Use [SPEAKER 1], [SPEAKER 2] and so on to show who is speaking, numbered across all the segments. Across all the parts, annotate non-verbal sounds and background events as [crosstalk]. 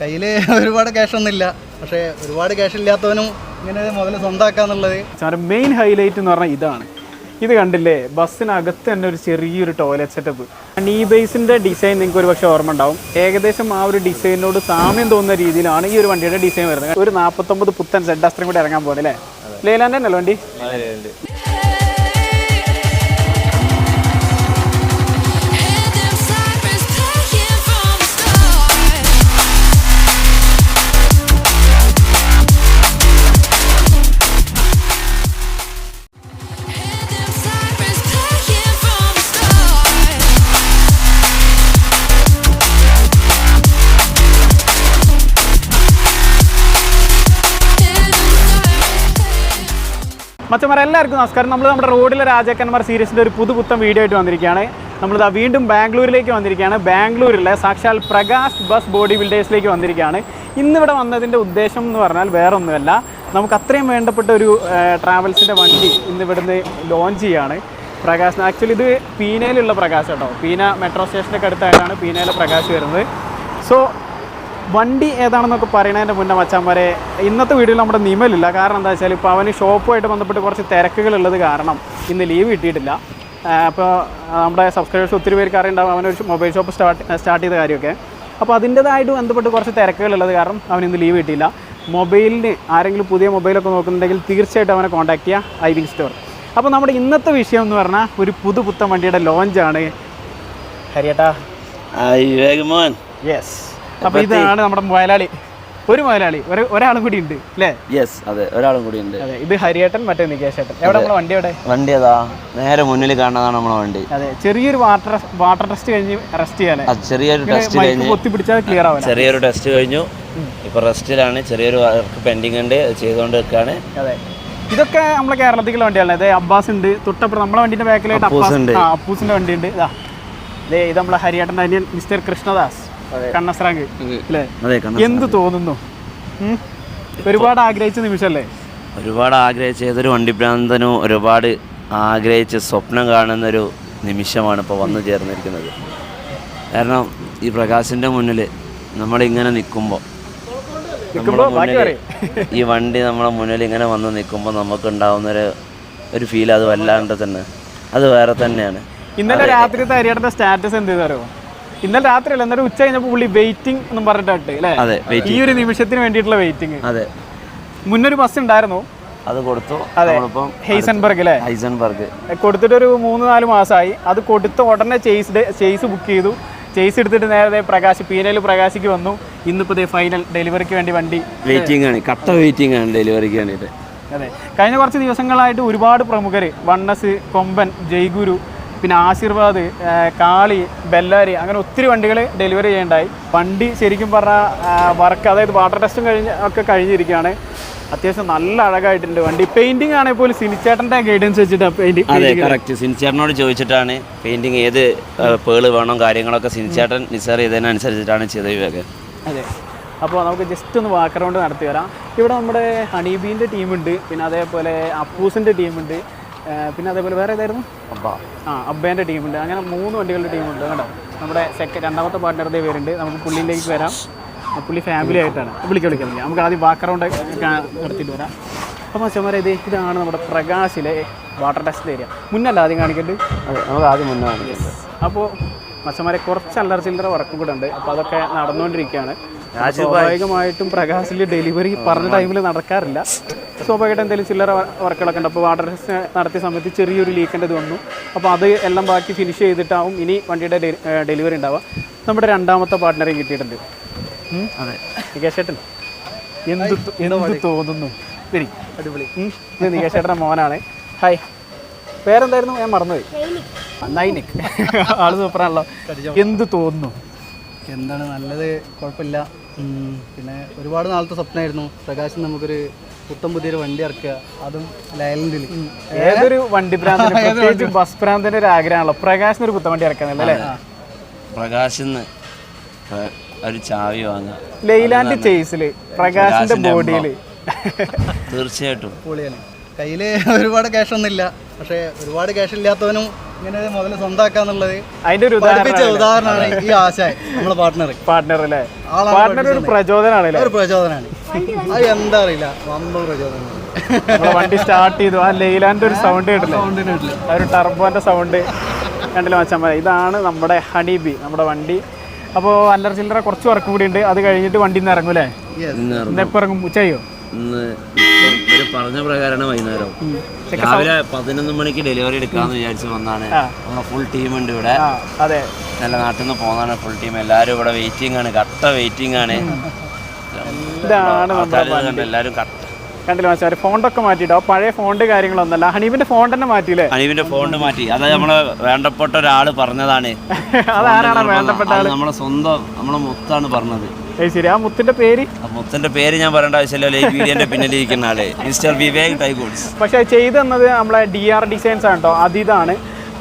[SPEAKER 1] കയ്യിൽ [laughs] ഒരുപാട് ക്യാഷ് ഒന്നുമില്ല പക്ഷേ ഒരുപാട് ക്യാഷ് ഇല്ലാത്തവനും ഇങ്ങനെ മുതൽ സ്വന്തമാക്കാന്നുള്ളത്
[SPEAKER 2] മെയിൻ ഹൈലൈറ്റ് എന്ന് പറഞ്ഞാൽ ഇതാണ്. ഇത് കണ്ടില്ലേ? ബസ്സിനകത്ത് തന്നെ ഒരു ചെറിയൊരു ടോയ്ലറ്റ് സെറ്റപ്പ് നീ ബേസിന്റെ ഡിസൈൻ നിങ്ങൾക്ക് ഒരു പക്ഷേ ഓർമ്മ ഉണ്ടാവും. ഏകദേശം ആ ഒരു ഡിസൈനോട് സാമ്യം തോന്നുന്ന രീതിയിലാണ് ഈ ഒരു വണ്ടിയുടെ ഡിസൈൻ വരുന്നത്. ഒരു നാൽപ്പത്തൊമ്പത് പുത്തൻ സെഡ് അസ്ത്രം കൂടി ഇറങ്ങാൻ പോകുന്നത് അല്ലേ? ലേലാന്റെ അല്ലേ വണ്ടി? മച്ചന്മാർ എല്ലാവർക്കും നമസ്കാരം. നമ്മൾ നമ്മുടെ റോഡിലെ രാജാക്കന്മാർ സീരീസിന്റെ ഒരു പുതുപുത്തം വീഡിയോ ആയിട്ട് വന്നിരിക്കുകയാണ്. നമ്മളിതാ വീണ്ടും ബാംഗ്ലൂരിലേക്ക് വന്നിരിക്കുകയാണ്. ബാംഗ്ലൂരിലെ സാക്ഷാൽ പ്രകാശ് ബസ് ബോഡി ബിൽഡേഴ്സിലേക്ക് വന്നിരിക്കുകയാണ്. ഇന്നിവിടെ വന്നതിന്റെ ഉദ്ദേശം എന്ന് പറഞ്ഞാൽ വേറൊന്നുമല്ല. നമുക്ക് അത്രയും വേണ്ടപ്പെട്ട ഒരു ട്രാവൽസിന്റെ വണ്ടി ഇന്ന് ഇവിടുന്ന് ലോഞ്ച് ചെയ്യുകയാണ് പ്രകാശ് ആക്ച്വലി ഇത് പീനയിലുള്ള പ്രകാശ് കേട്ടോ. പീന മെട്രോ സ്റ്റേഷന്റെ അടുത്തായിട്ടാണ് പീനയിലെ പ്രകാശ് വരുന്നത്. സോ വണ്ടി ഏതാണെന്നൊക്കെ പറയണതിന്റെ മുന്നേ മച്ചാന്മാരെ ഇന്നത്തെ വീഡിയോയിൽ നമ്മുടെ നിമലില്ല. കാരണം എന്താ വെച്ചാൽ ഇപ്പോൾ അവന് ഷോപ്പുമായിട്ട് ബന്ധപ്പെട്ട് കുറച്ച് തിരക്കുകളുള്ളത് കാരണം ഇന്ന് ലീവ് കിട്ടിയിട്ടില്ല. അപ്പോൾ നമ്മുടെ സബ്സ്ക്രൈബേഴ്സ് ഒത്തിരി പേർക്ക് അറിയുണ്ടാവും അവനൊരു മൊബൈൽ ഷോപ്പ് സ്റ്റാർട്ട് സ്റ്റാർട്ട് ചെയ്ത കാര്യമൊക്കെ. അപ്പോൾ അതിന്റേതായിട്ട് ബന്ധപ്പെട്ട് കുറച്ച് തിരക്കുകളുള്ളത് കാരണം അവൻ ഇന്ന് ലീവ് കിട്ടിയില്ല. മൊബൈലിന് ആരെങ്കിലും പുതിയ മൊബൈലൊക്കെ നോക്കുന്നുണ്ടെങ്കിൽ തീർച്ചയായിട്ടും അവനെ കോൺടാക്ട് ചെയ്യുക ഐ വിങ് സ്റ്റോർ അപ്പോൾ നമ്മുടെ ഇന്നത്തെ വിഷയം എന്ന് പറഞ്ഞാൽ ഒരു പുതുപുത്തൻ വണ്ടിയുടെ ലോഞ്ചാണ് ഹരിയേട്ടാ. യെസ് അപ്പോൾ ഇതാണ് നമ്മുടെ മുതലാളി ഒരു മുതലാളി ഒരു ഒരാളും കൂടി ഉണ്ട് അല്ലേ?
[SPEAKER 3] യെസ് അതെ ഒരാളും കൂടി ഉണ്ട്.
[SPEAKER 2] അതെ ഇത് ഹരിയേട്ടൻ മറ്റേ നികേശേട്ടൻ എവിടെ നമ്മളെ വണ്ടി എവിടെ?
[SPEAKER 3] വണ്ടി അതാ നേരെ മുന്നിൽ കാണുന്നതാണ് നമ്മളെ വണ്ടി.
[SPEAKER 2] അതെ ചെറിയൊരു വാട്ടർ വാട്ടർ ടെസ്റ്റ് കഴിഞ്ഞ് റെസ്റ്റ് ചെയ്യാനേ
[SPEAKER 3] ചെറിയൊരു ടെസ്റ്റ് കഴിഞ്ഞ്
[SPEAKER 2] പൊത്തി പിടിച്ചാൽ ക്ലിയർ ആവാൻ
[SPEAKER 3] ചെറിയൊരു ടെസ്റ്റ് കഴിഞ്ഞു. ഇപ്പൊ റെസ്റ്റിലാണ് ചെറിയൊരു വർക്ക് പെൻഡിങ് ഉണ്ട്. അത് ചെയ്തുകൊണ്ട് നിൽക്കുകയാണ്
[SPEAKER 2] അതെ. ഇതൊക്കെ നമ്മളെ കേരളത്തിലുള്ള വണ്ടിയാണ് അതെ അബ്ബാസ് ഉണ്ട്. തൊട്ടപ്പുറം നമ്മളെ വണ്ടിന്റെ ബാക്കിലായിട്ട്
[SPEAKER 3] അപ്പൂസ്
[SPEAKER 2] അബ്ബാസ്.
[SPEAKER 3] ഉണ്ട്.
[SPEAKER 2] ആ അപ്പൂസിന്റെ വണ്ടി ഉണ്ട്. ഇതാ. ദേ ഇത് നമ്മളെ ഹരിയേട്ടന്റെ അനിയൻ മിസ്റ്റർ കൃഷ്ണദാസ്. കണ്ണസ്രാങ്ക് അല്ലേ എന്ത് തോന്നുന്നു? ഒരുപാട് ആഗ്രഹിച്ച നിമിഷമല്ലേ
[SPEAKER 3] ഒരുപാട് ആഗ്രഹിച്ച ഏതൊരു വണ്ടിഭ്രാന്തനും ഒരുപാട് ആഗ്രഹിച്ച് സ്വപ്നം കാണുന്ന ഒരു നിമിഷമാണ് ഇപ്പോൾ വന്നു ചേർന്നിരിക്കുന്നത്. കാരണം ഈ പ്രകാശിന്റെ മുന്നിൽ നമ്മളിങ്ങനെ നിൽക്കുമ്പോൾ ഈ വണ്ടി നമ്മളെ മുന്നിൽ ഇങ്ങനെ വന്ന് നിൽക്കുമ്പോൾ നമുക്ക് ഉണ്ടാവുന്നൊരു ഒരു ഫീൽ അത് വല്ലാണ്ട് തന്നെ അത് വേറെ തന്നെയാണ്.
[SPEAKER 2] ഇന്നലെ രാത്രി ഹരിയേട്ടന്റെ സ്റ്റാറ്റസ് എന്ത് ചെയ്തോ ഇന്നലെ രാത്രിയല്ല ഇന്നലെ ഉച്ച കഴിഞ്ഞപ്പോൾ പുള്ളി വെയിറ്റിംഗ് എന്നും പറഞ്ഞിട്ട് അല്ലേ? ഈ ഒരു നിമിഷത്തിന് വേണ്ടിയിട്ടുള്ള വെയിറ്റിംഗ്
[SPEAKER 3] അതെ.
[SPEAKER 2] മുന്നൊരു ബസ് ഉണ്ടായിരുന്നു?
[SPEAKER 3] അത് കൊടുത്തു.
[SPEAKER 2] ഹെയ്സൺബർഗ് അല്ലേ?
[SPEAKER 3] ഹൈസൻബർഗ്.
[SPEAKER 2] കൊടുത്തിട്ട് ഒരു മൂന്ന് നാല് മാസമായി അത് കൊടുത്ത ഉടനെ ചേസ് ചേസ് ബുക്ക് ചെയ്തു. ചേസ് എടുത്തിട്ട് നേരത്തെ പ്രകാശ് പീനയിൽ പ്രകാശിക്ക് വന്നു. ഇന്നിപ്പോ ഫൈനൽ ഡെലിവറിക്ക് വേണ്ടി വണ്ടി.
[SPEAKER 3] വെയിറ്റിംഗ് ആണ് കട്ട വെയിറ്റിംഗ് ആണ് ഡെലിവറിക്ക് വേണ്ടിയിട്ട്.
[SPEAKER 2] അതെ. കഴിഞ്ഞ കുറച്ച് ദിവസങ്ങളായിട്ട് ഒരുപാട് പ്രമുഖർ വണ്ണസ് കൊമ്പൻ ജയ്ഗുരു പിന്നെ ആശീർവാദ് കാളി ബെല്ലാരി അങ്ങനെ ഒത്തിരി വണ്ടികൾ ഡെലിവറി ചെയ്യേണ്ടായി. വണ്ടി ശരിക്കും പറഞ്ഞാൽ വർക്ക് അതായത് വാട്ടർ ടെസ്റ്റും കഴിഞ്ഞ് ഒക്കെ കഴിഞ്ഞിരിക്കുകയാണ് അത്യാവശ്യം നല്ല അഴകായിട്ടുണ്ട് വണ്ടി. പെയിന്റിംഗ് ആണെങ്കിൽ പോലും സിനിച്ചേട്ടന്റെ ഗൈഡൻസ് വെച്ചിട്ട്
[SPEAKER 3] അതെ
[SPEAKER 2] പെയിന്റിംഗ്
[SPEAKER 3] കറക്റ്റ് സിനിച്ചേട്ടനോട് ചോദിച്ചിട്ടാണ് പെയിന്റിങ് ഏത് പേൾ വേണം കാര്യങ്ങളൊക്കെ സിനിച്ചേട്ടൻ നിസാർ ചെയ്തതിനനുസരിച്ചിട്ടാണ് ചെയ്തത്
[SPEAKER 2] അതെ. അപ്പോൾ നമുക്ക് ജസ്റ്റ് ഒന്ന് വാക്ക് റൗണ്ട് നടത്തി വരാം. ഇവിടെ നമ്മുടെ ഹണീബീന്റെ ടീമുണ്ട് പിന്നെ അതേപോലെ അപ്പൂസിന്റെ ടീമുണ്ട് പിന്നെ അതേപോലെ വേറെ ഏതായിരുന്നു? ആ അബ്ബേന്റെ ടീമുണ്ട്. അങ്ങനെ മൂന്ന് വണ്ടികളുടെ ടീമുണ്ട് കേട്ടോ. നമ്മുടെ സെക്കൻഡ് രണ്ടാമത്തെ പാർട്ട്ണറുടെ പേരുണ്ട്. നമുക്ക് പുള്ളിയിലേക്ക് വരാം. പുള്ളി ഫാമിലി ആയിട്ടാണ്. വിളിക്കാം വിളിക്കാം വിളിക്കാം. നമുക്ക് ആദ്യം ബാക്ക് റൗണ്ട് നടത്തിയിട്ട് വരാം. അപ്പോൾ മച്ചന്മാരെ ഇത് ഇതാണ് നമ്മുടെ പ്രകാശിലെ വാട്ടർ ടെസ്റ്റ് ഏരിയ മുന്നല്ല ആദ്യം കാണിക്കേണ്ടത്
[SPEAKER 3] അതെ നമുക്ക് ആദ്യം മുന്നേ കാണിക്കേണ്ടത്
[SPEAKER 2] അപ്പോൾ മച്ചന്മാരെ കുറച്ച് അല്ലറ ചില്ലറ വർക്കും കൂടെ ഉണ്ട്. അപ്പോൾ അതൊക്കെ നടന്നുകൊണ്ടിരിക്കുകയാണ്. സ്വാഭാവികമായിട്ടും പ്രകാശിൽ ഡെലിവറി പറഞ്ഞ ടൈമിൽ നടക്കാറില്ല. സ്വാഭാവികമായിട്ടും എന്തെങ്കിലും ചില്ലറ വർക്കുകളൊക്കെ ഉണ്ട്. അപ്പോൾ വാട്ടർ ടെസ്റ്റ് നടത്തിയ സമയത്ത് ചെറിയൊരു ലീക്കിന്റെ ഇത് വന്നു അപ്പോൾ അത് എല്ലാം ബാക്കി ഫിനിഷ് ചെയ്തിട്ടാവും ഇനി വണ്ടിയുടെ ഡെലിവറി ഉണ്ടാവുക. നമ്മുടെ രണ്ടാമത്തെ പാർട്ട്ണറെയും കിട്ടിയിട്ടുണ്ട്?
[SPEAKER 3] അതെ.
[SPEAKER 2] നികേഷേട്ടൻ. എന്ത് തോന്നുന്നു? വരി അടിപൊളി. ഇത് നികേഷേട്ടന്റെ മോനാണ്. ഹായ്. പേരെന്തായിരുന്നു? ഞാൻ മറന്നുപോയി. നൈനിക്. ആൾ സൂപ്പറാണല്ലോ. എന്ത് തോന്നുന്നു?
[SPEAKER 1] എന്താണ് നല്ലത്? കുഴപ്പമില്ല. പിന്നെ ഒരുപാട് നാളത്തെ സ്വപ്നമായിരുന്നു. പ്രകാശം നമുക്കൊരു പുത്തം പുതിയൊരു വണ്ടി ഇറക്കുക. അതും ലയലൻഡിൽ
[SPEAKER 2] ഏതൊരു വണ്ടി പ്രാന്തി പ്രത്യേകിച്ച് ബസ് പ്രാന്തിന്റെ ഒരു ആഗ്രഹമാണല്ലോ. പ്രകാശിന് ഒരു കുത്തവണ്ടി ഇറക്കാന്നല്ലേ അല്ലേ?
[SPEAKER 3] പ്രകാശിന്ന് ഒരു ചാവി വാങ്ങുക
[SPEAKER 2] ലൈലാൻഡ് ചേസിൽ പ്രകാശിന്റെ ബോഡിയിൽ.
[SPEAKER 3] തീർച്ചയായിട്ടും.
[SPEAKER 1] പൊളിയാണ്. കയ്യിൽ ഒരുപാട് ക്യാഷ് ഒന്നുമില്ല പക്ഷേ ഒരുപാട് ക്യാഷ് ഇല്ലാത്തവനും ഇങ്ങനെ മുതൽ സ്വന്തമാക്കാന്നുള്ളത്
[SPEAKER 2] അതിന്റെ ഒരു
[SPEAKER 1] ഉദാഹരണമാണ് ഈ ആശ നമ്മുടെ പാർട്ട്ണർ
[SPEAKER 2] പാർട്ട്ണർ അല്ലേ? പാർട്ട്ണർ ഒരു. പ്രചോദനമാണ്
[SPEAKER 1] ഒരു പ്രചോദനമാണ്. അത് എന്താ അറിയില്ല വമ്പ പ്രചോദനം.
[SPEAKER 2] നമ്മളെ വണ്ടി സ്റ്റാർട്ട് ചെയ്തു. ആ ലെയ്ലാന്റെ ഒരു സൗണ്ട് കേട്ടില്ലേ? ആ ഒരു ടർബോന്റെ സൗണ്ട് കണ്ടില്ല മച്ചാൻ മതി. ഇതാണ് നമ്മുടെ ഹണി ബി നമ്മുടെ വണ്ടി. അപ്പോൾ അല്ലറ ചില്ലറ കുറച്ച് വർക്ക് കൂടി ഉണ്ട്. അത് കഴിഞ്ഞിട്ട് വണ്ടി നിന്ന് ഇറങ്ങൂലേ
[SPEAKER 3] ഇന്ന് ഇറങ്ങും.
[SPEAKER 2] ഇന്ന് എപ്പോൾ ഇറങ്ങും? ഉച്ചയോ?
[SPEAKER 3] പറഞ്ഞ പ്രകാരമാണ് വൈകുന്നേരം. രാവിലെ പതിനൊന്ന് മണിക്ക് ഡെലിവറി എടുക്കാന്ന് വിചാരിച്ച് വന്നാണ്. നമ്മുടെ ഫുൾ ടീം ഉണ്ട് ഇവിടെ.
[SPEAKER 2] അതെ.
[SPEAKER 3] നല്ല നാട്ടിൽ നിന്ന് പോകുന്നതാണ് ഫുൾ ടീം എല്ലാവരും ഇവിടെ വെയിറ്റിംഗ് ആണ്. കട്ട വെയിറ്റിംഗ് ആണ്.
[SPEAKER 2] ഇതാണ്. നമ്മുടെ
[SPEAKER 3] എല്ലാവരും കട്ട
[SPEAKER 2] കണ്ടില്ല ഫോണ്ടൊക്കെ മാറ്റിട്ടോ പഴയ ഫോണ്ട് കാര്യങ്ങളൊന്നല്ല ഹണീബിന്റെ ഫോണ്ട് തന്നെ മാറ്റിയില്ലേ?
[SPEAKER 3] ഹണീബിന്റെ ഫോണ്ട് മാറ്റി. അത് നമ്മളെ വേണ്ടപ്പെട്ട ഒരാൾ പറഞ്ഞതാണ്. [laughs]
[SPEAKER 2] അതാരാണ് വേണ്ടപ്പെട്ട
[SPEAKER 3] ആൾ? നമ്മളെ സ്വന്തം നമ്മളെ മുത്താണ് പറഞ്ഞത്.
[SPEAKER 2] ശരി. ആ മുത്തിന്റെ പേര്?
[SPEAKER 3] മുത്തിന്റെ പേര് ഞാൻ പറയേണ്ട ആവശ്യമില്ലല്ലോ ഈ വീഡിയോന്റെ പിന്നിലിരിക്കുന്ന ആൾ. മിസ്റ്റർ വിവേക് ടൈഗോഡ്സ്
[SPEAKER 2] പക്ഷെ ചെയ്തു തന്നത് നമ്മളെ ഡി ആർ ഡിസൈൻസ് ആണ് കേട്ടോ അതിതാണ്.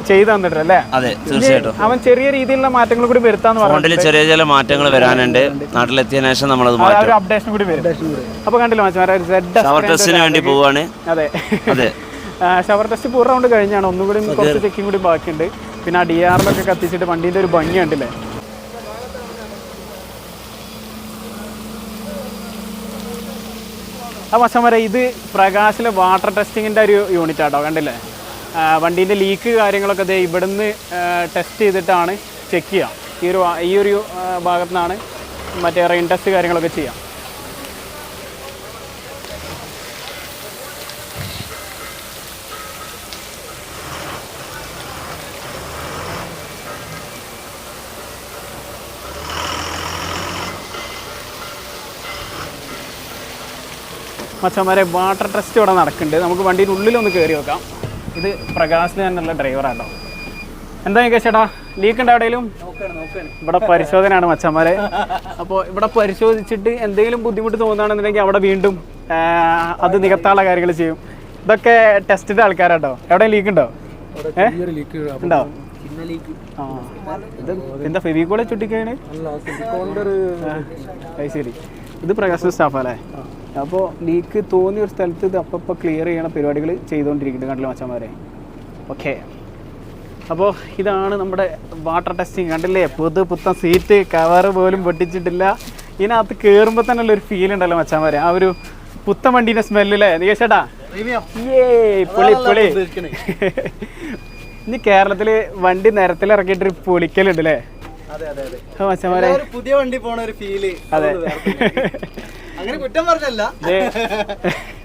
[SPEAKER 2] ചെയ്തു തന്നിട്ട് അല്ലേ?
[SPEAKER 3] അതെ തീർച്ചയായിട്ടും.
[SPEAKER 2] അവൻ ചെറിയ രീതിയിലുള്ള മാറ്റങ്ങൾ കൂടി വരുത്താന്ന് പറഞ്ഞു
[SPEAKER 3] ഫോണ്ടിൽ ചെറിയ ചെറിയ മാറ്റങ്ങൾ വരാനുണ്ട്. നാട്ടിലെത്തിയ ശേഷം നമ്മളത് മാറ്റും.
[SPEAKER 2] അപ്ഡേഷൻ കൂടി വരും. അപ്പൊ കണ്ടില്ല
[SPEAKER 3] ഷവർ ടെസ്റ്റിന് വേണ്ടി പോവാണ്.
[SPEAKER 2] അതെ.
[SPEAKER 3] അതെ.
[SPEAKER 2] ഷവർ ടെസ്റ്റ് പൂർ റൗണ്ട് കഴിഞ്ഞാണ്. ഒന്നും കൂടി കുറച്ച് ചെക്കിംഗ് കൂടി ബാക്കിയുണ്ട്. പിന്നെ ആ ഡി ആറിലൊക്കെ കത്തിച്ചിട്ട് വണ്ടീന്റെ ഒരു ഭംഗി ഉണ്ടല്ലേ ആ വശം വരെ ഇത് പ്രകാശിലെ വാട്ടർ ടെസ്റ്റിങ്ങിന്റെ ഒരു യൂണിറ്റ് ആട്ടോ കണ്ടില്ലേ? വണ്ടീന്റെ ലീക്ക് കാര്യങ്ങളൊക്കെ ദേ ഇവിടുന്ന് ടെസ്റ്റ് ചെയ്തിട്ടാണ് ചെക്ക് ചെയ്യുക ഈ ഒരു ഈ ഒരു ഭാഗത്തു നിന്നാണ് മറ്റേ റെയിൻ ടെസ്റ്റ് കാര്യങ്ങളൊക്കെ ചെയ്യാം. മച്ചന്മാരെ വാട്ടർ ടെസ്റ്റ് ഇവിടെ നടക്കുന്നുണ്ട്. നമുക്ക് വണ്ടിയുടെ ഉള്ളിലൊന്ന് കയറി നോക്കാം. ഇത് പ്രകാശിന് തന്നെയുള്ള ഡ്രൈവറാട്ടോ എന്താ ചേട്ടാ? ലീക്ക് ഉണ്ട് എവിടെയും ഇവിടെ പരിശോധനയാണ് മച്ചന്മാരെ. അപ്പോൾ ഇവിടെ പരിശോധിച്ചിട്ട് എന്തെങ്കിലും ബുദ്ധിമുട്ട് തോന്നുകയാണെന്നുണ്ടെങ്കിൽ അവിടെ വീണ്ടും അത് നികത്താനുള്ള കാര്യങ്ങൾ ചെയ്യും. ഇതൊക്കെ ടെസ്റ്റിന്റെ ആൾക്കാരാട്ടോ എവിടെ ലീക്ക് ഉണ്ടോ? ഉണ്ടോ. ആ. ഇത് എന്താ ഫെവിക്കോളെ ചുട്ടിക്കാണ്? ശരി. ഇത് പ്രകാശ് സ്റ്റാഫ് അല്ലേ അപ്പോൾ ലീക്ക് തോന്നിയ ഒരു സ്ഥലത്ത് ഇത് അപ്പം ക്ലിയർ ചെയ്യണ പരിപാടികൾ ചെയ്തുകൊണ്ടിരിക്കുന്നുണ്ട് കണ്ടില്ല മച്ചന്മാരെ? ഓക്കെ അപ്പോൾ ഇതാണ് നമ്മുടെ വാട്ടർ ടെസ്റ്റിങ് കണ്ടില്ലേ? പുതു പുത്തൻ സീറ്റ് കവറ് പോലും പൊട്ടിച്ചിട്ടില്ല. ഇതിനകത്ത് കയറുമ്പോൾ തന്നെ ഉള്ളൊരു ഫീൽ ഉണ്ടല്ലോ മച്ചാമാരെ ആ ഒരു പുത്തൻ വണ്ടീന്റെ സ്മെല്ലേ നീ ചേട്ടാ പുളി പുളി. [laughs] ഇനി കേരളത്തിൽ വണ്ടി നിരത്തിൽ ഇറക്കിയിട്ടൊരു പൊളിക്കലുണ്ട് അല്ലേ മച്ചാമാരെ
[SPEAKER 1] പുതിയ വണ്ടി പോണ ഒരു ഫീൽ
[SPEAKER 2] അതെ.
[SPEAKER 1] അങ്ങനെ കുറ്റം പറഞ്ഞല്ല.
[SPEAKER 2] ദേ.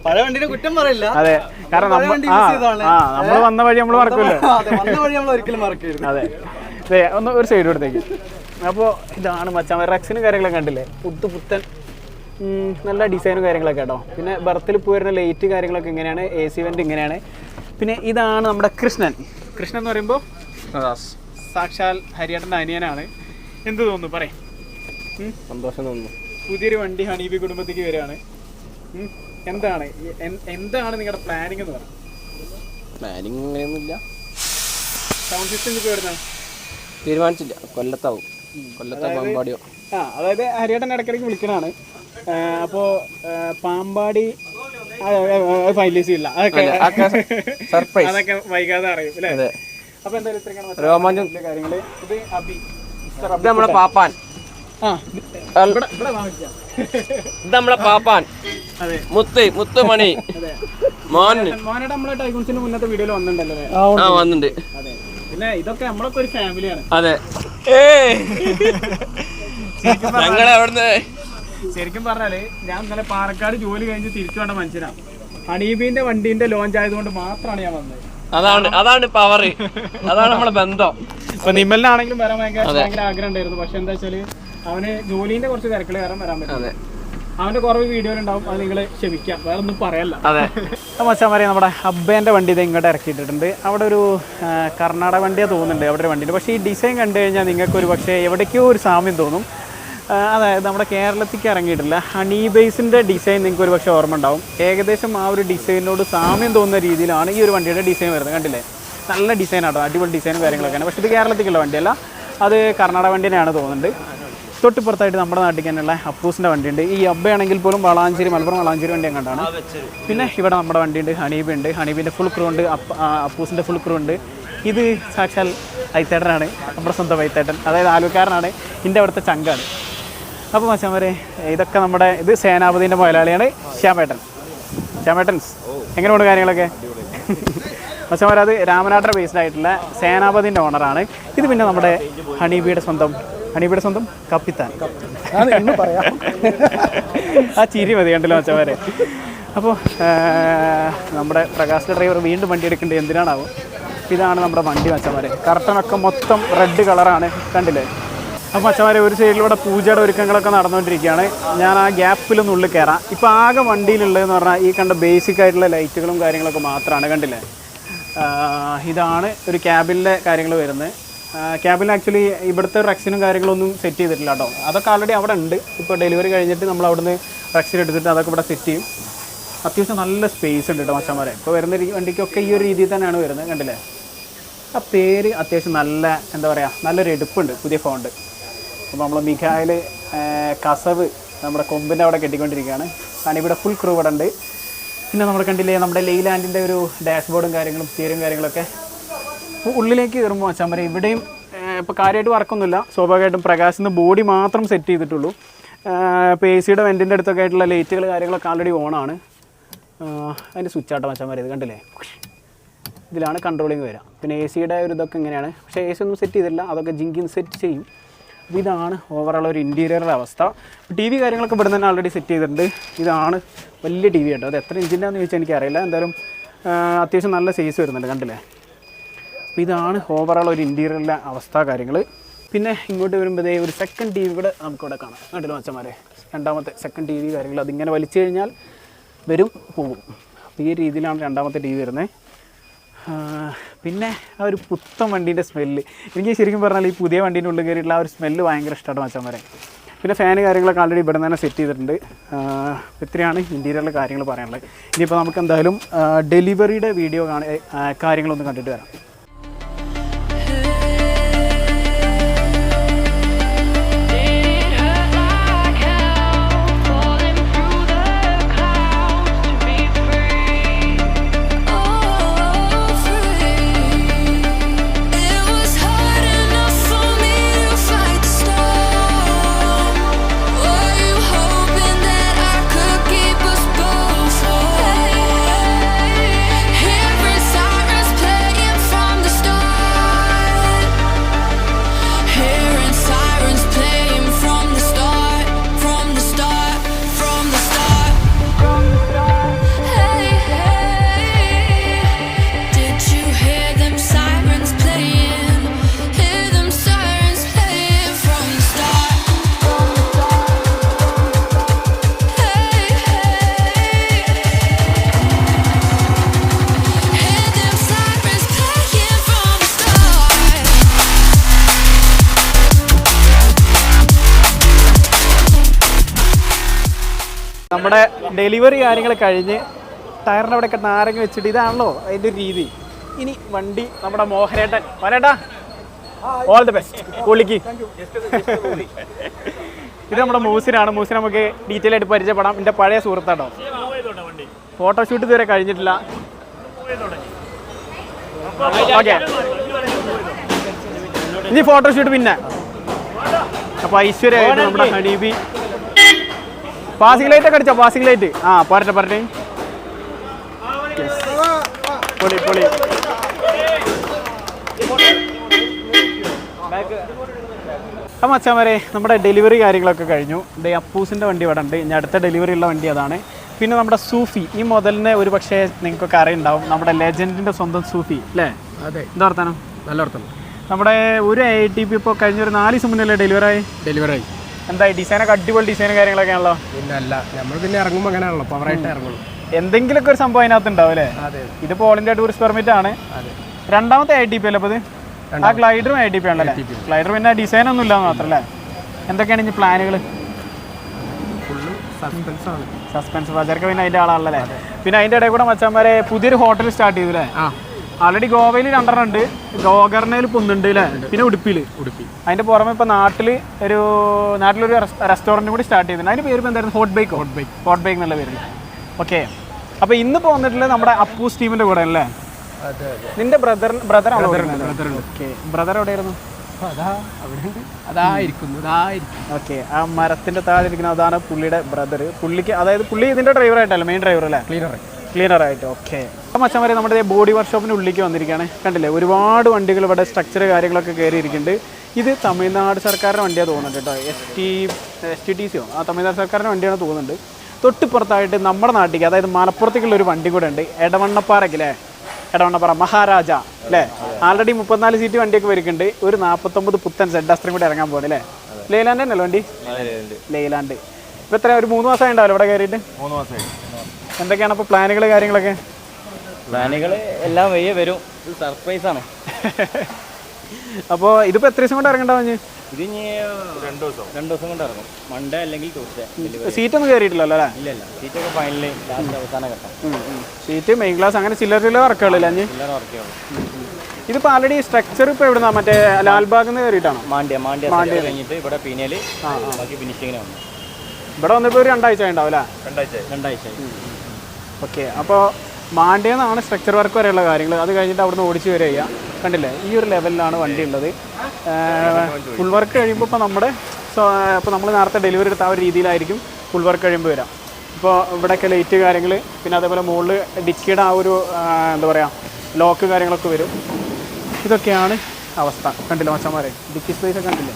[SPEAKER 1] പഴയ വണ്ടിനെ കുറ്റം പറയില്ല.
[SPEAKER 2] അതെ കാരണം നമ്മൾ വന്ന വഴി നമ്മൾ മറക്കുമല്ലോ
[SPEAKER 1] അതെ വന്ന വഴി നമ്മൾ ഒരിക്കലും മറക്കരുത്.
[SPEAKER 2] അതെ. ദേ, ഒന്ന് ഒരു സൈഡ് എടുത്തേക്ക് അപ്പോൾ ഇതാണ് മച്ചാൻ റക്സിനും കാര്യങ്ങളൊക്കെ കണ്ടില്ലേ? പുത്തു പുത്തൻ നല്ല ഡിസൈനും കാര്യങ്ങളൊക്കെ കേട്ടോ. പിന്നെ ബർത്തിൽ പോയിരുന്ന ലൈറ്റ് കാര്യങ്ങളൊക്കെ ഇങ്ങനെയാണ് എ സി വെന്റ് ഇങ്ങനെയാണ്. പിന്നെ ഇതാണ് നമ്മുടെ കൃഷ്ണൻ. കൃഷ്ണൻ എന്ന് പറയുമ്പോൾ സാക്ഷാൽ ഹരിയേട്ടന്റെ അനിയനാണ്. എന്ത് തോന്നുന്നു? പറയും.
[SPEAKER 1] സന്തോഷം തോന്നുന്നു.
[SPEAKER 2] പുതിയൊരു വണ്ടി ഹണീബി കുടുംബത്തേക്ക് വരികയാണ്. എന്താണ്? എന്താണ് നിങ്ങളുടെ പ്ലാനിങ് എന്ന് പറയുന്നത്
[SPEAKER 4] പ്ലാനിങ് അങ്ങനെയൊന്നുമില്ല.
[SPEAKER 2] സൗണ്ട് സിസ്റ്റം ഇപ്പോൾ
[SPEAKER 4] തീരുമാനിച്ചില്ല. കൊല്ലത്താവും. കൊല്ലത്തെ പാമ്പാടിയോ?
[SPEAKER 2] ആ അതായത് ഹരിയേട്ടൻ ഇടയ്ക്കിടയ്ക്ക് വിളിക്കണതാണ്. അപ്പോൾ പാമ്പാടി അതൊക്കെ വൈകാതെ അറിയും അല്ലേ?
[SPEAKER 4] അതെ.
[SPEAKER 2] അപ്പോൾ എന്തായാലും ഇത്രയും കാണാൻ
[SPEAKER 4] രോമാഞ്ചം
[SPEAKER 2] കാര്യങ്ങൾ ഇത് അബി
[SPEAKER 4] നമ്മുടെ പാപ്പാൻ. ഇത് നമ്മളെ പാപ്പാൻ.
[SPEAKER 2] അതെ.
[SPEAKER 4] മുത്ത് മുത്തുമണി.
[SPEAKER 2] അതെ.
[SPEAKER 4] മോൻ
[SPEAKER 2] മോനയുടെ നമ്മളെ ടൈഗുൺസിന്റെ മുന്നത്തെ വീഡിയോയിൽ വന്നിട്ടുണ്ടല്ലോ
[SPEAKER 4] ആ വന്നിട്ടുണ്ട്
[SPEAKER 2] പിന്നെ ഇതൊക്കെ നമ്മളൊക്കെ ഒരു ഫാമിലിയാണ്
[SPEAKER 4] അതെ. ഏ ഞങ്ങളെ അവിടുന്ന്
[SPEAKER 2] ശരിക്കും പറഞ്ഞാൽ ഞാൻ ഇന്നലെ പാലക്കാട് ജോലി കഴിഞ്ഞ് തിരിച്ചു വേണ്ട മനുഷ്യനാണ് ഹണീബിന്റെ വണ്ടീന്റെ ലോഞ്ച് ആയതുകൊണ്ട് മാത്രമാണ് ഞാൻ വന്നത്.
[SPEAKER 4] അതാണ് അതാണ് പവർ അതാണ് നമ്മളെ ബന്ധം.
[SPEAKER 2] ഇപ്പൊ നിമ്മലിനാണെങ്കിലും വരാൻ ഭയങ്കര ഭയങ്കര ആഗ്രഹം ഉണ്ടായിരുന്നു. പക്ഷെ എന്താ വെച്ചാൽ അവന് ജോലിന്റെ കുറച്ച് തിരക്കുകൾ കാരണം വരാൻ പറ്റും
[SPEAKER 4] അതെ.
[SPEAKER 2] അവന്റെ കുറവ് വീഡിയോയിലുണ്ടാവും അത് നിങ്ങൾ ക്ഷമിക്കാം. വേറെ ഒന്നും പറയല്ല.
[SPEAKER 4] അതെ.
[SPEAKER 2] മച്ചാമാരെ നമ്മുടെ അബ്ബേന്റെ വണ്ടി ഇത് ഇങ്ങോട്ട് ഇറക്കിയിട്ടിട്ടുണ്ട്. അവിടെ ഒരു കർണാടക വണ്ടിയാ തോന്നുന്നുണ്ട് അവിടെ ഒരു വണ്ടിയുണ്ട്. പക്ഷേ ഈ ഡിസൈൻ കണ്ടു കഴിഞ്ഞാൽ നിങ്ങൾക്ക് ഒരു പക്ഷേ എവിടേക്കോ ഒരു സാമ്യം തോന്നും. അതായത് നമ്മുടെ കേരളത്തിലേക്ക് ഇറങ്ങിയിട്ടില്ല. ഹണി ബേസിന്റെ ഡിസൈൻ നിങ്ങൾക്ക് ഒരു പക്ഷേ ഓർമ്മ ഉണ്ടാവും ഏകദേശം ആ ഒരു ഡിസൈനോട് സാമ്യം തോന്നുന്ന രീതിയിലാണ് ഈ ഒരു വണ്ടിയുടെ ഡിസൈൻ വരുന്നത്. കണ്ടില്ലേ? നല്ല ഡിസൈനാട്ടോ അടിപൊളി ഡിസൈനും കാര്യങ്ങളൊക്കെയാണ്. പക്ഷേ ഇത് കേരളത്തിലേക്കുള്ള വണ്ടിയല്ല. അത് കർണാടക വണ്ടി തന്നെയാണ് തോന്നുന്നുണ്ട്. തൊട്ടിപ്പുറത്തായിട്ട് നമ്മുടെ നാട്ടിൽ തന്നെയുള്ള അപ്പൂസിന്റെ വണ്ടിയുണ്ട്. ഈ അബ്ബയാണെങ്കിൽ പോലും വളാഞ്ചേരി മലപ്പുറം വളാഞ്ചേരി വണ്ടി കണ്ടാണ് പിന്നെ ഇവിടെ നമ്മുടെ വണ്ടിയുണ്ട് ഹണീബി ഉണ്ട് ഹണീബിന്റെ ഫുൾ ക്രൂ ഉണ്ട് അപ്പ അപ്പൂസിന്റെ ഫുൾ ക്രൂ ഉണ്ട്. ഇത് സാക്ഷാൽ ഐത്തേട്ടനാണ് നമ്മുടെ സ്വന്തം ഐത്തേട്ടൻ അതായത് ആലുക്കാരനാണ് എന്റെ അവിടുത്തെ ചങ്കാണ്. അപ്പോൾ മച്ചാമാരെ ഇതൊക്കെ നമ്മുടെ ഇത് സേനാപതിന്റെ മുതലാളിയാണ് ശ്യാമേട്ടൻ. ശ്യാമേട്ടൻസ് എങ്ങനെയുണ്ട് കാര്യങ്ങളൊക്കെ? മച്ചാമാരെ അത് രാമനാട്ടർ ബേസ്ഡ് ആയിട്ടുള്ള സേനാപതിന്റെ ഓണറാണ് ഇത് പിന്നെ നമ്മുടെ ഹണീബിയുടെ സ്വന്തം ഹണീബിയുടെ സ്വന്തം കപ്പിത്താൻ. പറയാം. [laughs] ആ ചിരി മതി കണ്ടല്ലോ മച്ചമാരെ അപ്പോൾ നമ്മുടെ പ്രകാശ് ഡ്രൈവർ വീണ്ടും വണ്ടി എടുക്കേണ്ടത് എന്തിനാണാവും? ഇതാണ് നമ്മുടെ വണ്ടി അച്ഛന്മാരെ കർട്ടനൊക്കെ മൊത്തം റെഡ് കളറാണ് കണ്ടില്ലേ? അപ്പോൾ അച്ഛന്മാരെ ഒരു സൈഡിലൂടെ പൂജയുടെ ഒരുക്കങ്ങളൊക്കെ നടന്നുകൊണ്ടിരിക്കുകയാണ്. ഞാൻ ആ ഗ്യാപ്പിലൊന്നും ഉള്ളിൽ കയറാം ഇപ്പോൾ ആകെ വണ്ടിയിലുള്ളതെന്ന് പറഞ്ഞാൽ ഈ കണ്ട ബേസിക് ആയിട്ടുള്ള ലൈറ്റുകളും കാര്യങ്ങളൊക്കെ മാത്രമാണ്. കണ്ടില്ലേ? ഇതാണ് ഒരു ക്യാബിന്റെ കാര്യങ്ങൾ വരുന്നത്. ക്യാബിൽ ആക്ച്വലി ഇവിടുത്തെ റെക്സിനും കാര്യങ്ങളൊന്നും സെറ്റ് ചെയ്തിട്ടില്ല കേട്ടോ. അതൊക്കെ ആൾറെഡി അവിടെ ഉണ്ട്. ഇപ്പോൾ ഡെലിവറി കഴിഞ്ഞിട്ട് നമ്മൾ അവിടുന്ന് റക്സിൻ എടുത്തിട്ട് അതൊക്കെ ഇവിടെ സെറ്റ് ചെയ്യും. അത്യാവശ്യം നല്ല സ്പേസ് ഉണ്ട് കേട്ടോ മച്ചന്മാരെ ഇപ്പോൾ വരുന്ന വണ്ടിക്കൊക്കെ ഈ ഒരു രീതിയിൽ തന്നെയാണ് വരുന്നത് കണ്ടില്ലേ? ആ പേര് അത്യാവശ്യം നല്ല എന്താ പറയുക നല്ലൊരു എടുപ്പുണ്ട് പുതിയ ഫോണ്ട് അപ്പോൾ നമ്മൾ മിഖായിൽ കസവ് നമ്മുടെ കൊമ്പിന്റെ അവിടെ കെട്ടിക്കൊണ്ടിരിക്കുകയാണ്. കാരണം ഇവിടെ ഫുൾ ക്രൂ ഇവിടെ ഉണ്ട്. പിന്നെ നമ്മൾ കണ്ടില്ലേ നമ്മുടെ ലെയ്ലാൻഡിന്റെ ഒരു ഡാഷ്ബോർഡും കാര്യങ്ങളും തീരും കാര്യങ്ങളൊക്കെ ഉള്ളിലേക്ക് കയറുമ്പോൾ വെച്ചാൽ പറയും ഇവിടെയും ഇപ്പോൾ കാര്യമായിട്ട് വർക്കൊന്നുമില്ല. സ്വാഭാവികമായിട്ടും പ്രകാശിന്ന് ബോഡി മാത്രം സെറ്റ് ചെയ്തിട്ടുള്ളൂ. ഇപ്പോൾ എ സിയുടെ വെന്റിന്റെ അടുത്തൊക്കെ ആയിട്ടുള്ള ലൈറ്റുകൾ കാര്യങ്ങളൊക്കെ ആൾറെഡി ഓണാണ് അതിന്റെ സ്വിച്ച് ആട്ടം വെച്ചാൽ ഇത് കണ്ടില്ലേ? ഇതിലാണ് കൺട്രോളിങ് വരിക. പിന്നെ എ സിയുടെ ഒരു ഇതൊക്കെ ഇങ്ങനെയാണ്. പക്ഷേ എ സി ഒന്നും സെറ്റ് ചെയ്തില്ല അതൊക്കെ ജിങ്കിൻ സെറ്റ് ചെയ്യും. അപ്പോൾ ഇതാണ് ഓവറോൾ ഒരു ഇന്റീരിയറുടെ അവസ്ഥ. ടി വി കാര്യങ്ങളൊക്കെ ഇവിടെ തന്നെ ആൾറെഡി സെറ്റ് ചെയ്തിട്ടുണ്ട്. ഇതാണ് വലിയ ടി വി കേട്ടോ. അത് എത്ര ഇഞ്ചിന്റെ ആണെന്ന് ചോദിച്ചാൽ എനിക്കറിയില്ല. എന്തായാലും അത്യാവശ്യം നല്ല സൈസ് വരുന്നുണ്ട് കണ്ടില്ലേ? അപ്പോൾ ഇതാണ് ഓവറോൾ ഒരു ഇന്റീരിയറിലെ അവസ്ഥ കാര്യങ്ങൾ പിന്നെ ഇങ്ങോട്ട് വരുമ്പോഴേ ഒരു സെക്കൻഡ് ടി വി കൂടെ നമുക്കിവിടെ കാണാം. കണ്ടില്ല മച്ചന്മാരെ? രണ്ടാമത്തെ സെക്കൻഡ് ടി വി കാര്യങ്ങൾ അതിങ്ങനെ വലിച്ചു കഴിഞ്ഞാൽ വരും പോകും. അപ്പോൾ ഈ രീതിയിലാണ് രണ്ടാമത്തെ ടി വി വരുന്നത് പിന്നെ ആ ഒരു പുത്തൻ വണ്ടീന്റെ സ്മെല്ല് എനിക്ക് ശരിക്കും പറഞ്ഞാൽ ഈ പുതിയ വണ്ടീന്റെ ഉള്ളിൽ കയറിയിട്ടുള്ള ആ ഒരു സ്മെല്ല് ഭയങ്കര ഇഷ്ടമാണ് മച്ചന്മാരെ. പിന്നെ ഫാന് കാര്യങ്ങളൊക്കെ ആൾറെഡി ഇവിടെ തന്നെ സെറ്റ് ചെയ്തിട്ടുണ്ട്. ഇത്രയാണ് ഇന്റീരിയറിലെ കാര്യങ്ങൾ പറയാനുള്ളത്. ഇനിയിപ്പോൾ നമുക്ക് എന്തായാലും ഡെലിവറിയുടെ വീഡിയോ കാണ കാര്യങ്ങളൊന്ന് കണ്ടിട്ട് വരാം. ഡെലിവറി കാര്യങ്ങൾ കഴിഞ്ഞ് ടയറിന്റെ അവിടെയൊക്കെ നാരങ്ങ വെച്ചിട്ട് ഇതാണല്ലോ അതിന്റെ ഒരു രീതി. ഇനി വണ്ടി നമ്മുടെ മോഹനേട്ടൻ. മോഹനേട്ടാ ഓൾ ദി ബെസ്റ്റ് പുള്ളിക്ക് ഇത് നമ്മുടെ മൂസിനാണ്. മൂസിന് നമുക്ക് ഡീറ്റെയിൽ ആയിട്ട് പരിചയപ്പെടാം. എന്റെ പഴയ സുഹൃത്താട്ടോ. ഫോട്ടോഷൂട്ട് ഇതുവരെ കഴിഞ്ഞിട്ടില്ല. ഓക്കെ ഇനി ഫോട്ടോഷൂട്ട് പിന്നെ. അപ്പോൾ ഐശ്വര്യമായിട്ട് നമ്മുടെ ഹണീബി. പാസിംഗ് ലൈറ്റ് ഒക്കെ അടിച്ചോ പാസിംഗ് ലൈറ്റ് ആ പോരട്ടെ പോരട്ടെ. പൊളി പൊളി. അപ്പം അച്ഛാ നമ്മുടെ ഡെലിവറി കാര്യങ്ങളൊക്കെ കഴിഞ്ഞു. ദേ അപ്പൂസിന്റെ വണ്ടി ഇവിടെ ഉണ്ട്. ഇനി അടുത്ത ഡെലിവറി ഉള്ള വണ്ടി അതാണ്. പിന്നെ നമ്മുടെ സൂഫി ഈ മുതലിനെ ഒരു പക്ഷേ നിങ്ങൾക്കൊക്കെ അറിയുണ്ടാവും. നമ്മുടെ ലെജൻഡിന്റെ സ്വന്തം സൂഫി അല്ലേ?
[SPEAKER 5] അതെ.
[SPEAKER 2] എന്താ വർത്താനം?
[SPEAKER 5] നല്ല വർത്താനം.
[SPEAKER 2] നമ്മുടെ ഒരു ഐ ടി പി ഇപ്പോൾ കഴിഞ്ഞൊരു നാല് ദിവസം മുന്നല്ലേ അല്ലേ ഡെലിവറായി
[SPEAKER 5] ഡെലിവറി ആയി.
[SPEAKER 2] എന്തായി ഡിസൈനൊക്കെ അടിപൊളി ഡിസൈനും കാര്യങ്ങളൊക്കെ ആണല്ലോ?
[SPEAKER 5] പിന്നെ അല്ല നമ്മൾ പിന്നെ ഇറങ്ങുമ്പോൾ അങ്ങനെയാണല്ലോ പവറായിട്ട് ഇറങ്ങുള്ളൂ.
[SPEAKER 2] എന്തെങ്കിലുമൊക്കെ ഒരു സംഭവം അതിനകത്ത് ഉണ്ടാവും അല്ലേ?
[SPEAKER 5] അതെ
[SPEAKER 2] ഇത് ഓൾ ഇന്ത്യ ടൂറിസ്റ്റ് പെർമിറ്റ് ആണ്. രണ്ടാമത്തെ ഐ ടി പി അല്ലേ അപ്പോൾ ഇത്? ആ ഗ്ലൈഡറും ഐ ടി പി ആണല്ലേ ഗ്ലൈഡർ പിന്നെ ഡിസൈൻ ഒന്നും ഇല്ല മാത്രമല്ലേ എന്തൊക്കെയാണ് ഇനി പ്ലാനുകൾ
[SPEAKER 5] സസ്പെൻസ്
[SPEAKER 2] ബജർക്ക് പിന്നെ അതിന്റെ ആളാണല്ലേ പിന്നെ അതിന്റെ ഇടയിൽ കൂടെ മച്ചാന്മാരെ പുതിയൊരു ഹോട്ടൽ സ്റ്റാർട്ട് ചെയ്തു അല്ലേ? ആൾറെഡി ഗോവയിൽ രണ്ടെണ്ണം ഉണ്ട്. ഗോകർണയിൽ പൊന്നുണ്ട് അല്ലേ പിന്നെ ഉടുപ്പിയിൽ
[SPEAKER 5] ഉടുപ്പി.
[SPEAKER 2] അതിന്റെ പുറമെ ഇപ്പൊ നാട്ടിൽ ഒരു നാട്ടിലൊരു റെസ്റ്റോറന്റ് കൂടി സ്റ്റാർട്ട് ചെയ്തിട്ടുണ്ട്. അതിന്റെ പേര് എന്തായിരുന്നു? Hot bike hot bike hot bike എന്നുള്ള പേര് ഓക്കെ അപ്പൊ ഇന്ന് വന്നിട്ടുള്ളത് നമ്മുടെ അപ്പൂസ് ടീമിന്റെ കൂടെ അല്ലേ?
[SPEAKER 5] അതെ അതെ.
[SPEAKER 2] നിന്റെ ബ്രദർ ബ്രദർ ഓക്കെ ബ്രദർ എവിടെയായിരുന്നു?
[SPEAKER 5] അതാ അവിടെ ഉണ്ട്. അതായിരിക്കുന്നു അതായിരിക്കും
[SPEAKER 2] ഓക്കെ ആ മരത്തിന്റെ താഴെ ഇരിക്കുന്ന അതാണ് പുള്ളിയുടെ ബ്രദർ പുള്ളിക്ക് അതായത് പുള്ളി ഇതിന്റെ ഡ്രൈവർ ആയിട്ടല്ലേ? മെയിൻ ഡ്രൈവർ അല്ലേ?
[SPEAKER 5] ക്ലീനർ
[SPEAKER 2] ക്ലീനർ ആയിട്ട്. ഓക്കെ മച്ചാൻ വരെ നമ്മുടെ ബോഡി വർക്ക്ഷോപ്പിന് ഉള്ളിലേക്ക് വന്നിരിക്കുകയാണ്. കണ്ടില്ലേ? ഒരുപാട് വണ്ടികൾ ഇവിടെ സ്ട്രക്ചർ കാര്യങ്ങളൊക്കെ കയറിയിരിക്കുന്നുണ്ട്. ഇത് തമിഴ്നാട് സർക്കാരിന്റെ വണ്ടിയാണ് തോന്നുന്നുണ്ട് കേട്ടോ. S T S T T സിയോ ആ തമിഴ്നാട് സർക്കാരിന്റെ വണ്ടിയാണ് തോന്നുന്നുണ്ട്. തൊട്ടിപ്പുറത്തായിട്ട് നമ്മുടെ നാട്ടിലേക്ക് അതായത് മലപ്പുറത്തേക്കുള്ള ഒരു വണ്ടി കൂടെ ഉണ്ട്. എടവണ്ണപ്പാറയ്ക്ക് അല്ലേ എടവണ്ണപ്പാറ മഹാരാജ അല്ലേ ആൾറെഡി മുപ്പത്തിനാല് സീറ്റ് വണ്ടിയൊക്കെ വരുന്നുണ്ട് ഒരു നാൽപ്പത്തൊമ്പത് പുത്തൻ സെഡ് അസ്ത്രം കൂടി ഇറങ്ങാൻ പോകുന്നത് അല്ലേ ലെയ്ലാൻഡ് തന്നെയല്ലോ വണ്ടി? ലെയ്ലാൻഡ് ഇപ്പം എത്ര ഒരു മൂന്ന് മാസം ഉണ്ടാവില്ല ഇവിടെ കയറിയിട്ട്?
[SPEAKER 6] മൂന്ന് മാസമായി
[SPEAKER 2] എന്തൊക്കെയാണ് അപ്പോൾ പ്ലാനുകൾ കാര്യങ്ങളൊക്കെ?
[SPEAKER 6] പ്ലാനുകൾ എല്ലാം വയ്യ വരും. ഇത് സർപ്രൈസ് ആണ്. [laughs]
[SPEAKER 2] അപ്പോ ഇതിപ്പോ എത്ര ദിവസം കൊണ്ട് ഇറങ്ങണ്ടാവും
[SPEAKER 6] ഇത് ഇനി രണ്ട് ദിവസം. രണ്ട് ദിവസം കൊണ്ട് ഇറങ്ങും. മൺഡേ അല്ലെങ്കിൽ ട്യൂസ്ഡേ സീറ്റ്
[SPEAKER 2] ഒന്നും കയറിയിട്ടില്ലല്ലോ അല്ലേ?
[SPEAKER 6] ഇല്ല ഇല്ല. സീറ്റൊക്കെ ഫൈനലി ലാസ്റ്റ് അവസാന ഘട്ടം.
[SPEAKER 2] സീറ്റ് മെയിൻ ക്ലാസ് അങ്ങനെ ചില്ലർ ചില്ലർ വർക്കുകളില്ല അഞ്ഞ്
[SPEAKER 6] ചില്ലർ വർക്കുകയുള്ളു ഇതിപ്പോ
[SPEAKER 2] ഇതിപ്പോൾ ആൾറെഡി സ്ട്രക്ചർ ഇപ്പോൾ എവിടുന്നാ? മറ്റേ ലാൽബാഗിൽ നിന്ന്
[SPEAKER 6] മാണ്ടിയ മാണ്ടിയ മാണ്ടിയ. കഴിഞ്ഞിട്ട് ഇവിടെ പിന്നേൽ ബാക്കി ഫിനിഷിങ്ങിന് വന്നു.
[SPEAKER 2] ഇവിടെ വന്നപ്പോൾ ഒരു രണ്ടാഴ്ച ഉണ്ടാവും അല്ലേ?
[SPEAKER 6] രണ്ടാഴ്ച രണ്ടാഴ്ച
[SPEAKER 2] ഓക്കെ അപ്പോൾ മാണ്ടേന്നാണ് സ്ട്രക്ചർ വർക്ക് വരെയുള്ള കാര്യങ്ങൾ അത് കഴിഞ്ഞിട്ട് അവിടുന്ന് ഓടിച്ച് വരിക. കണ്ടില്ലേ? ഈ ഒരു ലെവലിലാണ് വണ്ടി ഉള്ളത് ഫുൾ വർക്ക് കഴിയുമ്പോൾ ഇപ്പോൾ നമ്മുടെ ഇപ്പോൾ നമ്മൾ നേരത്തെ ഡെലിവറി എടുത്ത ആ ഒരു രീതിയിലായിരിക്കും ഫുൾ വർക്ക് കഴിയുമ്പോൾ വരാം ഇപ്പോൾ ഇവിടെയൊക്കെ ലൈറ്റ് കാര്യങ്ങൾ പിന്നെ അതേപോലെ മുകളിൽ ഡിക്കിയുടെ ആ ഒരു എന്താ പറയുക ലോക്ക് കാര്യങ്ങളൊക്കെ വരും. ഇതൊക്കെയാണ് അവസ്ഥ. കണ്ടില്ല മച്ചന്മാരെ? ഡിക്കി സ്പേസ് ഒക്കെ കണ്ടില്ലേ?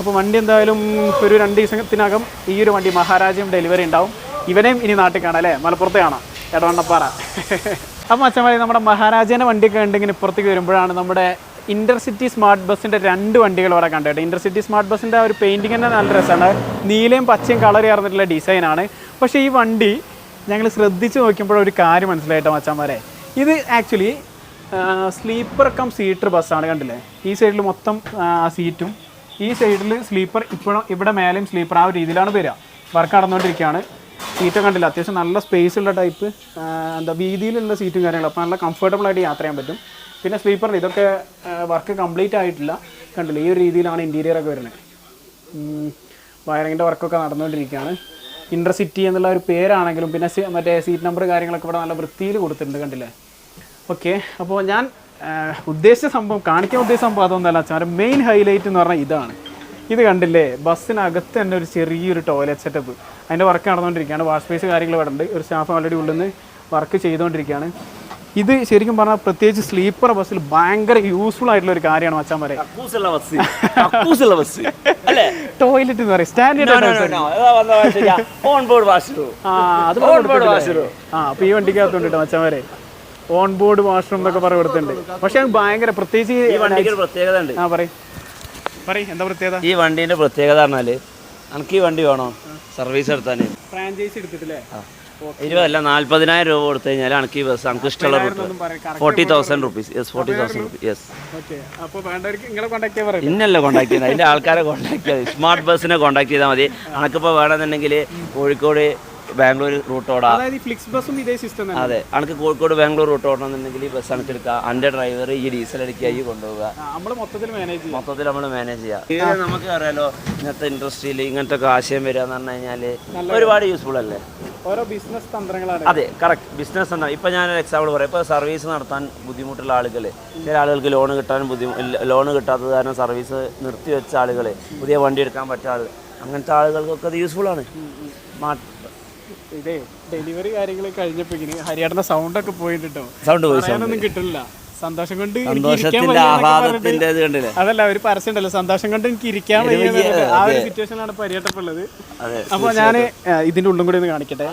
[SPEAKER 2] അപ്പോൾ വണ്ടി എന്തായാലും ഒരു രണ്ട് ദിവസത്തിനകം ഈ ഒരു വണ്ടി മഹാരാജ്യം ഡെലിവറി ഉണ്ടാവും. ഇവനെയും ഇനി നാട്ടിൽ കാണാം അല്ലേ? മലപ്പുറത്ത് കാണാം. എടവണ്ണപ്പാറ. അപ്പം അച്ഛന്മാരെ നമ്മുടെ മഹാരാജേന്റെ വണ്ടിയൊക്കെ ഉണ്ടെങ്കിൽ ഇപ്പുറത്തേക്ക് വരുമ്പോഴാണ് നമ്മുടെ ഇന്റർസിറ്റി സ്മാർട്ട് ബസ്സിന്റെ രണ്ട് വണ്ടികൾ ഇവിടെ കണ്ടിട്ട് ഇന്റർസിറ്റി സ്മാർട്ട് ബസ്സിന്റെ ഒരു പെയിന്റിങ് തന്നെ നല്ല രസമാണ്. നീലയും പച്ചയും കളർ ചേർന്നിട്ടുള്ള ഡിസൈനാണ് പക്ഷേ ഈ വണ്ടി ഞങ്ങൾ ശ്രദ്ധിച്ച് നോക്കിയപ്പോൾ ഒരു കാര്യം മനസ്സിലായിട്ടോ അച്ഛന്മാരെ. ഇത് ആക്ച്വലി സ്ലീപ്പർ കം സീറ്റർ ബസ്സാണ് കണ്ടില്ലേ? ഈ സൈഡിൽ മൊത്തം സീറ്റും ഈ സൈഡിൽ സ്ലീപ്പർ ഇപ്പോഴും ഇവിടെ മേലെയും സ്ലീപ്പർ ആ ഒരു രീതിയിലാണ് വരിക. വർക്ക് നടന്നുകൊണ്ടിരിക്കുകയാണ്. സീറ്റ് കണ്ടില്ല. അത്യാവശ്യം നല്ല സ്പേസ് ഉള്ള ടൈപ്പ് എന്താ വീതിയിലുള്ള സീറ്റും കാര്യങ്ങളും. അപ്പോൾ നല്ല കംഫർട്ടബിൾ ആയിട്ട് യാത്ര ചെയ്യാൻ പറ്റും. പിന്നെ സ്ലീപ്പറിന് ഇതൊക്കെ വർക്ക് കംപ്ലീറ്റ് ആയിട്ടില്ല. കണ്ടില്ല ഈ ഒരു രീതിയിലാണ് ഇന്റീരിയർ ഒക്കെ വരുന്നത്. വയറിങ്ങിന്റെ വർക്കൊക്കെ നടന്നുകൊണ്ടിരിക്കുകയാണ്. ഇന്റർസിറ്റി എന്നുള്ള ഒരു പേരാണെങ്കിലും പിന്നെ മറ്റേ സീറ്റ് നമ്പർ കാര്യങ്ങളൊക്കെ ഇവിടെ നല്ല വൃത്തിയിൽ കൊടുത്തിട്ടുണ്ട് കണ്ടില്ലേ? ഓക്കെ അപ്പോൾ ഞാൻ ഉദ്ദേശിച്ച സംഭവം കാണിക്കാൻ ഉദ്ദേശിച്ച സംഭവം അതൊന്നല്ല വെച്ചാൽ മെയിൻ ഹൈലൈറ്റ് എന്ന് പറഞ്ഞാൽ ഇതാണ്. ഇത് കണ്ടില്ലേ ബസ്സിനകത്ത് തന്നെ ഒരു ചെറിയൊരു ടോയ്ലറ്റ് സെറ്റപ്പ് അതിന്റെ വർക്ക് നടന്നുകൊണ്ടിരിക്കുകയാണ്. വാഷ് സ്പേസ് കാര്യങ്ങൾ ഇവിടെ ഉണ്ട്. ഒരു സ്റ്റാഫ് ഓൾറെഡി ഉള്ളിൽ നിന്ന് വർക്ക് ചെയ്തുകൊണ്ടിരിക്കുകയാണ്. ഇത് ശരിക്കും പറഞ്ഞാൽ പ്രത്യേകിച്ച് സ്ലീപ്പർ ബസ്സിൽ ഭയങ്കര യൂസ്ഫുൾ ആയിട്ടുള്ള ഒരു കാര്യമാണ് മച്ചാൻ
[SPEAKER 3] അല്ലേ?
[SPEAKER 2] ടോയ്ലറ്റ് എന്ന് പറയും. സ്റ്റാൻഡേർഡ്
[SPEAKER 3] ഓൺ ബോർഡ് വാഷ്
[SPEAKER 2] ആ അപ്പൊ ഈ വണ്ടിക്കകത്തുണ്ട് മച്ചന്മാരെ ഓൺ ബോർഡ് വാഷ്റൂം എന്നൊക്കെ പറഞ്ഞ് കൊടുത്തിട്ടുണ്ട്. പക്ഷെ ഭയങ്കര പ്രത്യേകിച്ച്
[SPEAKER 3] ഈ വണ്ടിക്ക് പ്രത്യേകത ഉണ്ട്.
[SPEAKER 2] ആ പറയും. പറയും എന്താ പ്രത്യേകത?
[SPEAKER 3] ഈ വണ്ടീന്റെ പ്രത്യേകത പറഞ്ഞാൽ എനിക്ക് ഈ വണ്ടി വേണോ? സർവീസ് എടുത്താൽ
[SPEAKER 2] ഫ്രാഞ്ചൈസി എടുത്തിട്ടില്ലേ?
[SPEAKER 3] ഇരുപതല്ല നാല്പതിനായിരം രൂപ കൊടുത്തു കഴിഞ്ഞാൽ എനിക്ക് ഈ ബസ് എനിക്ക് ഇഷ്ടമുള്ള route forty thousand rupees yes forty thousand rupees yes
[SPEAKER 2] ഇന്നല്ല കോണ്ടാക്ട്
[SPEAKER 3] കോൺടാക്ട് ചെയ്യുന്നത്. അതിന്റെ ആൾക്കാരെ കോൺടാക്ട് ചെയ്താൽ സ്മാർട്ട് ബസ്സിനെ കോൺടാക്ട് ചെയ്താൽ മതി. എനിക്കിപ്പോൾ വേണമെന്നുണ്ടെങ്കിൽ കോഴിക്കോട് ബാംഗ്ലൂർ റൂട്ട് ഓടാം.
[SPEAKER 2] അതായത് ഈ ഫ്ലിക്സ് ബസ്സും ഇതേ സിസ്റ്റം തന്നെ.
[SPEAKER 3] അതെ അനക്ക് കോഴിക്കോട് ബാംഗ്ലൂർ റൂട്ട് ഓടണമെന്നുണ്ടെങ്കിൽ ഈ ബസ് അനക്ക് എടുക്കുക എന്റെ ഡ്രൈവർ ഈ ഡീസൽ അടിക്കുക ഈ കൊണ്ടുപോകുക
[SPEAKER 2] നമ്മൾ മൊത്തത്തിൽ മാനേജ് ചെയ്യും.
[SPEAKER 3] മൊത്തത്തിൽ നമ്മൾ മാനേജ് ചെയ്യുക ഇത് നമുക്ക് അറിയാലോ ഇങ്ങനത്തെ ഇൻഡസ്ട്രിയിൽ ഇങ്ങനത്തെ ഒക്കെ ആശയം വരിക എന്ന് പറഞ്ഞു കഴിഞ്ഞാൽ ഒരുപാട് യൂസ്ഫുൾ അല്ലേ?
[SPEAKER 2] ഓരോ ബിസിനസ് തന്ത്രങ്ങളാണ്.
[SPEAKER 3] അതെ കറക്റ്റ് ബിസിനസ് തന്ത്രം. ഇപ്പം ഞാൻ എക്സാമ്പിൾ പറയാം. ഇപ്പോൾ സർവീസ് നടത്താൻ ബുദ്ധിമുട്ടുള്ള ആളുകൾ ചില ആളുകൾക്ക് ലോൺ കിട്ടാൻ ബുദ്ധിമുട്ട് ലോൺ കിട്ടാത്തത് കാരണം സർവീസ് നിർത്തി വെച്ച ആളുകൾ പുതിയ വണ്ടി എടുക്കാൻ പറ്റാൾ അങ്ങനത്തെ ആളുകൾക്കൊക്കെ അത് യൂസ്ഫുൾ ആണ്.
[SPEAKER 2] ഇതേ ഡെലിവറി കാര്യങ്ങൾ കഴിഞ്ഞപ്പോ ഹരിയാടന സൗണ്ട് ഒക്കെ പോയിട്ടോ
[SPEAKER 3] സൗണ്ട് പോയി
[SPEAKER 2] കിട്ടില്ല. സന്തോഷം കൊണ്ട്
[SPEAKER 3] സന്തോഷത്തിന്റെ ആഹ്ലാദത്തിന്റെ കണ്ടില്ലേ?
[SPEAKER 2] അതല്ല ഒരു പരസ്യം ഉണ്ടല്ലോ. സന്തോഷം കൊണ്ട് എനിക്ക് ഇരിക്കാൻ വയ്യ ആ ഒരു സിറ്റുവേഷനിലാണ് പര്യട്ടപ്പുള്ളത്
[SPEAKER 3] അതെ
[SPEAKER 2] അപ്പോൾ ഞാൻ ഇതിന്റെ ഉള്ളും കൂടി ഒന്ന് കാണിക്കട്ടെ.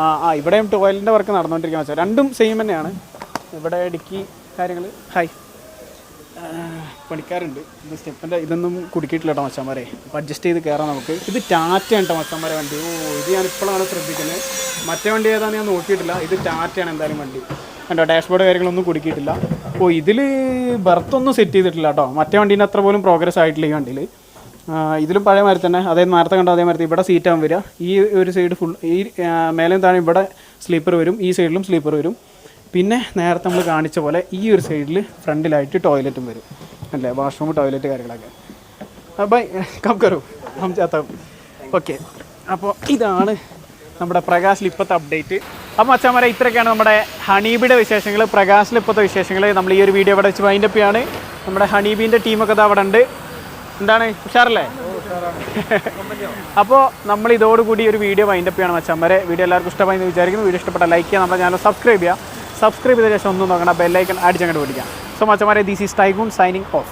[SPEAKER 2] ആ ഇവിടെയും ടോയ്ലറ്റിന്റെ വർക്ക് നടന്നുകൊണ്ടിരിക്കുന്ന വെച്ചാൽ രണ്ടും സെയിം തന്നെയാണ്. ഇവിടെ ഇടുക്കി കാര്യങ്ങൾ ഹായ് ആ, പണിക്കാരുണ്ട്. ഇത് സ്റ്റെപ്പിന്റെ ഇതൊന്നും കുടുക്കിയിട്ടില്ല കേട്ടോ മച്ചാന്മാരെ. അപ്പോൾ അഡ്ജസ്റ്റ് ചെയ്ത് കയറാം നമുക്ക്. ഇത് ടാറ്റയാണ് കേട്ടോ മച്ചാൻ വണ്ടി. ഓ ഇത് ഞാൻ ഇപ്പോഴാണ് ശ്രദ്ധിക്കുന്നത്. മറ്റേ വണ്ടി ഏതാണെന്ന് ഞാൻ നോക്കിയിട്ടില്ല. ഇത് ടാറ്റയാണ് എന്തായാലും വണ്ടി. കണ്ടോ ഡാഷ്ബോർഡ് കാര്യങ്ങളൊന്നും കുടുക്കിയിട്ടില്ല. ഓ ഇതിൽ ബർത്തൊന്നും സെറ്റ് ചെയ്തിട്ടില്ല കേട്ടോ മറ്റേ വണ്ടീന്റെ അത്ര പോലും പ്രോഗ്രസ് ആയിട്ടില്ല ഈ വണ്ടിയിൽ ഇതിലും പഴയ മാതിരി തന്നെ. അതേ നേരത്തെ കണ്ടോ അതേ മാതിരി ഇവിടെ സീറ്റാകും വരിക. ഈ ഒരു സൈഡ് ഫുൾ ഈ മേലെ താഴെ ഇവിടെ സ്ലീപ്പർ വരും. ഈ സൈഡിലും സ്ലീപ്പർ വരും. പിന്നെ നേരത്തെ നമ്മൾ കാണിച്ച പോലെ ഈ ഒരു സൈഡിൽ ഫ്രണ്ടിലായിട്ട് ടോയ്ലറ്റും വരും. അല്ലേ? വാഷ്റൂം ടോയ്ലറ്റ് കാര്യങ്ങളൊക്കെ. ബൈ കം കറു കം ചാത്ത ഓക്കെ അപ്പോൾ ഇതാണ് നമ്മുടെ പ്രകാശിൽ ഇപ്പോഴത്തെ അപ്ഡേറ്റ് അപ്പോൾ മച്ചാമാരെ ഇത്രയൊക്കെയാണ് നമ്മുടെ ഹണീബിയുടെ വിശേഷങ്ങൾ പ്രകാശിൽ ഇപ്പോഴത്തെ വിശേഷങ്ങൾ നമ്മൾ ഈ ഒരു വീഡിയോ ഇവിടെ വെച്ച് വൈൻഡപ്പ് ചെയ്യാണ്. നമ്മുടെ ഹണീബീന്റെ ടീമൊക്കെ അത് അവിടെ ഉണ്ട്. എന്താണ്? ഉഷാറല്ലേ? അപ്പോൾ നമ്മൾ ഇതോടുകൂടി ഒരു വീഡിയോ വൈൻഡപ്പ് ചെയ്യണം മച്ചാമാരെ വീഡിയോ എല്ലാവർക്കും ഇഷ്ടമായി എന്ന് വിചാരിക്കുന്നു. വീഡിയോ ഇഷ്ടപ്പെട്ട ലൈക്ക് ചെയ്യുക നമ്മുടെ ചാനൽ സബ്സ്ക്രൈബ് ചെയ്യുക. സബ്സ്ക്രൈബ് ചെയ്ത ശേഷം ഒന്നും നോക്കണം ബെല്ലൈക്കൺ അടിച്ചങ്ങോട്ട് പിടിക്കാം so മച്ചമാരെ this is tycoon signing off